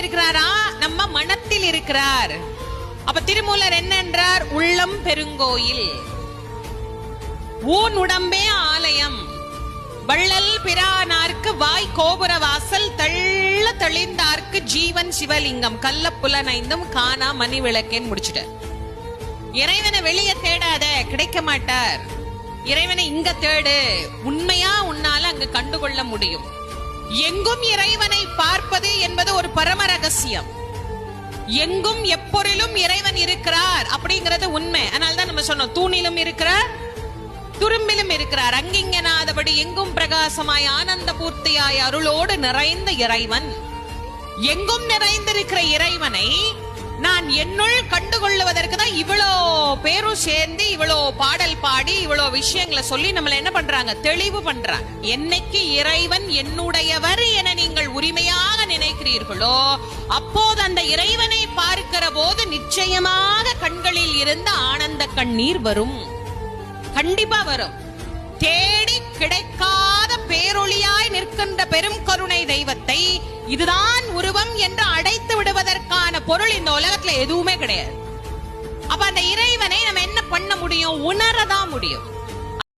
இருக்கிறாரா? நம்ம மனத்தில் இருக்கிறார். அப்ப திருமூலர் என்ன என்றார் உள்ளம் பெருங்கோயில். ஊன் உடம்பே ஆலயம். வள்ளல் பிரானார்க்கு வாய் கோபுர வாசல் தள்ள தெளிந்தார்க்கு ஜீவன் சிவலிங்கம் கல்ல புலனைந்தும் காணா மணி விளக்கேன்னு முடிச்சுட்டார். இறைவனை வெளியே தேடாத கிடைக்க மாட்டார். இறைவனை இங்க தேடு. உண்மையா உன்னால அங்க கண்டுகொள்ள முடியும். எங்கும் இறைவனை பார்ப்பது என்பது ஒரு பரம ரகசியம். எங்கும் எப்பொருளும் இறைவன் இருக்கிறார் அப்படிங்கறது உண்மை. அதனால தான் நம்ம சொன்னோம் தூணிலும் இருக்கிறார் துரும்பிலும் இருக்கிறார். அங்கிங்கனாதபடி எங்கும் பிரகாசமாய் ஆனந்த பூர்த்தியாய் அருளோடு நிறைந்த இறைவன். எங்கும் நிறைந்திருக்கிற இறைவனை நான் என்னுள் கண்டுகொள்ளுவதற்கு தான் இவ்வளோ பேரும் சேர்ந்து இவ்வளோ பாடல் பாடி இவ்வளோ விஷயங்களை சொல்லி நம்மள என்ன பண்றாங்க? தெளிவு பண்றாங்க. என்னைக்கு இறைவன் என்னுடையவர் என பார்க்கிறீர்களோ அப்போது அந்த இறைவனை பார்க்கிற போது நிச்சயமாக கண்களில் இருந்து ஆனந்த கண்ணீர் வரும். கண்டிப்பா வரும். தேடி கிடைக்காத பேரொளியாய் நிற்கின்ற பெரும் கருணை தெய்வத்தை இதுதான் உருவம் என்று அடைத்து விடுவதற்கான பொருள் இந்த உலகத்துல எதுவுமே கிடையாது. அப்ப அந்த இறைவனை நம்ம என்ன பண்ண முடியும்? உணரதான் முடியும்.